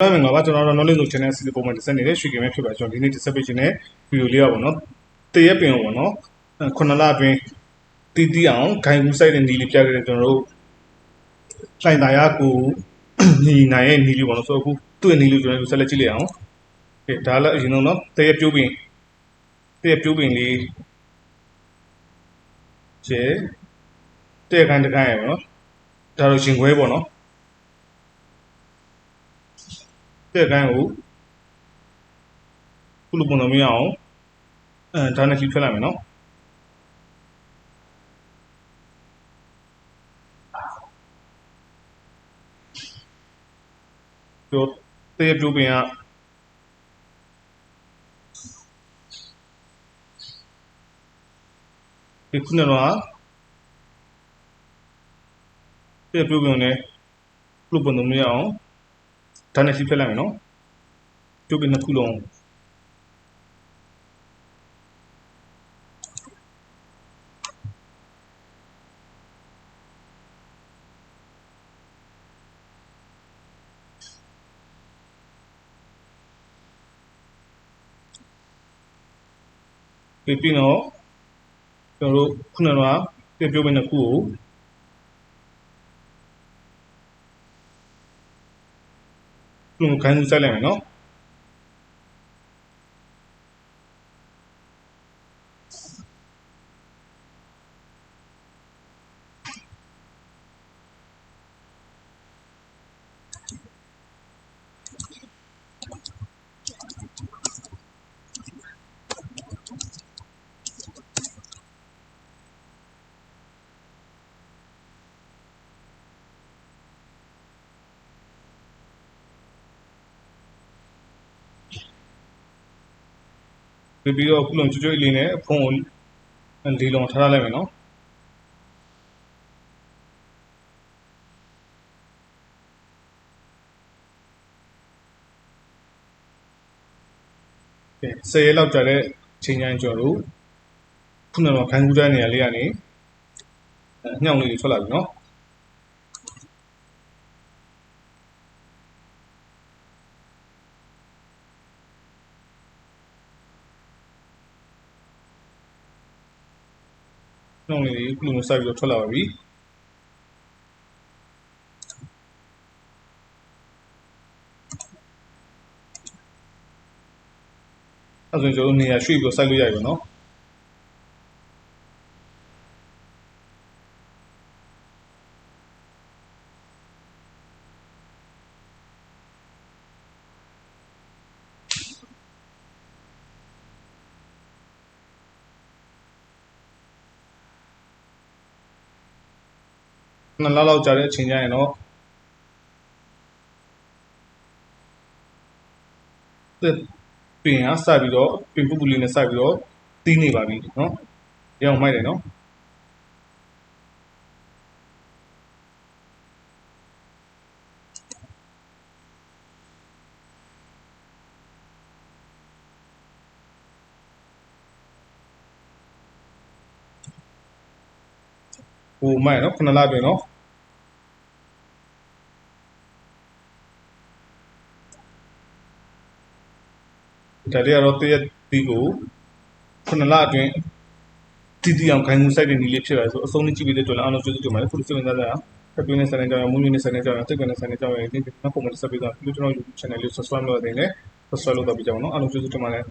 မင်္ဂလာပါကျွန်တော်တို့ knowledge zone channel စီစဉ်ပုံမှန်တစ်ဆက်နေတဲ့ရွှေကင်ပဲဖြစ်ပါကျွန်တော်ဒီနေ့တစ်ဆက်ပေးခြင်းတဲ့ဗီဒီယိုလေးရပါတော့တရက်ပင်ပေါ့နော်ခုနလအတွင်းတီးတီးအောင်ဂိုင်ကူးဆိုင်တဲ့နီးလေးပြခဲ့တဲ့ကျွန်တော်တို့လှိုင်သာရကိုညီနိုင်ရဲ့နီးလေးပေါ့နော်ဆိုတော့အခုသူ့ရဲ့နီးလေးကျွန်တော်တို့ဆက်လက်ကြည့်လိုက်အောင်ကဲဒါလည်းအရင်ဆုံးနော်တရက်ပြိုးပင်တရက်ပြိုးပင်လေးကျဲတရက်ကန်တကန်ရယ်ပေါ့နော်ဒါတော့ရှင်ခွဲပေါ့နော် တဲ့ကိုင်းကိုခုလိုပုံစံမျိုးအောင်အဲဒါနဲ့ကြည့်ထွက်လိုက်မယ်နော်ပြောတဲ့ပြိုးပင်ကဒီခုနကတော့တဲ့ပြိုးပင်နဲ့ခုလိုပုံစံမျိုးအောင် ဒါနဲ့စီးဖက်လိုက်မယ်နော်ကျုပ်ကနှစ်ခုလုံးပြပြတော့ကျွန်တော်တို့ခုနကပြပြမနှစ်ခုကို ခုခိုင်းမှုစိုက်လိုက်မယ်နော် ပြီးပြီးတော့ခုလုံးကျွတ်ကျွတ်လေးနဲ့ဖုန်းကိုလေးလုံးထားထားလိုက်မယ်နော်ကဲ10ရက်လောက်ကြာတဲ့ချိန်ချင်းကျော်တို့ခုနကတော့ခိုင်းကူးတဲ့နေရာလေးကနေညောင်လေးတွေထွက်လာပြီနော် နှောင်းလေးတွေခုလိုစိုက်ပြီးတော့ထွက်လာပါပြီအဲဆိုရင်ကျွန်တော်နေရာရွှေ့ပြီးတော့စိုက်လို့ရပြီနော် နှစ်လလောက်ကြာတဲ့အချိန်ကျရင်တော့သက်ပင်ကစပြီးတော့ပင်ပူပူလေးနဲ့စပြီးတော့တီးနေပါပြီနော်။ရောင်မိုက်တယ်နော်။ ဟိုမိုက်နော်ခုနလအတွင်းနော်ဒါတွေကတော့တည့်ရက်ဒီကိုခုနလအတွင်းတည်တည်အောင်ခိုင်မှုစိုက်တဲ့နည်းလေးဖြစ်ပါတယ်ဆိုအဆုံးနဲ့ကြည့်ပြီးတဲ့အတွက်လည်းအားလုံးကျေးဇူးတင်ပါတယ်ခုလိုစိတ်ဝင်စားကြတာဖက်ပြင်းနဲ့ဆန်နေကြအောင်မူးမြင့်နဲ့ဆန်နေကြအောင်တိတ်ကွနဲ့ဆန်နေကြအောင်ဒီနောက်ပုံမှန်ဆက်ပြီးတော့ဒီကျွန်တော် YouTube channel လေး subscribe လုပ်ရတဲ့လေ subscribe လုပ်တော့ပြီးကြအောင်နော်အားလုံးကျေးဇူးတင်ပါတယ်